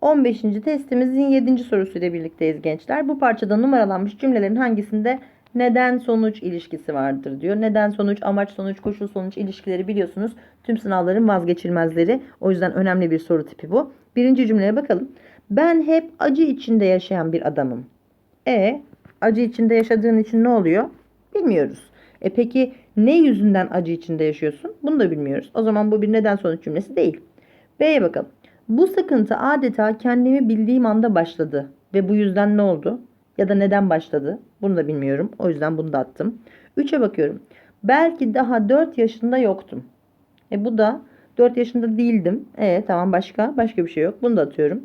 15. testimizin 7. sorusuyla birlikteyiz gençler. Bu parçada numaralanmış cümlelerin hangisinde neden sonuç ilişkisi vardır diyor. Neden sonuç, amaç sonuç, koşul sonuç ilişkileri biliyorsunuz. Tüm sınavların vazgeçilmezleri. O yüzden önemli bir soru tipi bu. Birinci cümleye bakalım. Ben hep acı içinde yaşayan bir adamım. E acı içinde yaşadığın için ne oluyor? Bilmiyoruz. E peki ne yüzünden acı içinde yaşıyorsun? Bunu da bilmiyoruz. O zaman bu bir neden sonuç cümlesi değil. B'ye bakalım. Bu sıkıntı adeta kendimi bildiğim anda başladı. Ve bu yüzden ne oldu? Ya da neden başladı? Bunu da bilmiyorum. O yüzden bunu da attım. 3'e bakıyorum. Belki daha 4 yaşında yoktum. E bu da 4 yaşında değildim. E tamam başka? Başka bir şey yok. Bunu da atıyorum.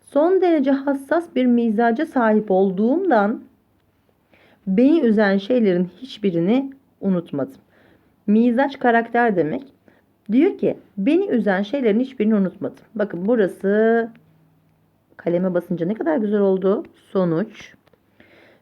Son derece hassas bir mizaca sahip olduğumdan beni üzen şeylerin hiçbirini unutmadım. Mizaç karakter demek. Diyor ki beni üzen şeylerin hiçbirini unutmadım. Bakın burası kaleme basınca ne kadar güzel oldu. Sonuç.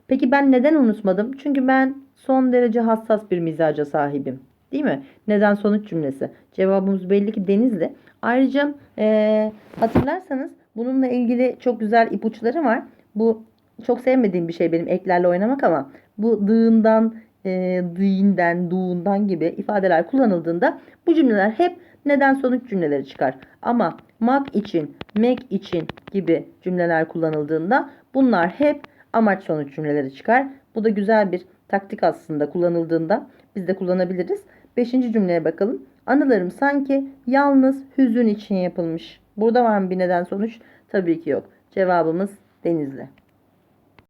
Peki ben neden unutmadım? Çünkü ben son derece hassas bir mizaca sahibim. Değil mi? Neden sonuç cümlesi. Cevabımız belli ki Denizli. Ayrıca eee, hatırlarsanız bununla ilgili çok güzel ipuçları var. Bu çok sevmediğim bir şey benim eklerle oynamak ama bu dığından, e, dığinden,duğundan gibi ifadeler kullanıldığında bu cümleler hep neden sonuç cümleleri çıkar. Ama mak için, mek için gibi cümleler kullanıldığında bunlar hep amaç sonuç cümleleri çıkar. Bu da güzel bir taktik aslında kullanıldığında biz de kullanabiliriz. Beşinci cümleye bakalım. Anılarım sanki yalnız hüzün için yapılmış. Burada var mı bir neden sonuç? Tabii ki yok. Cevabımız Denizli.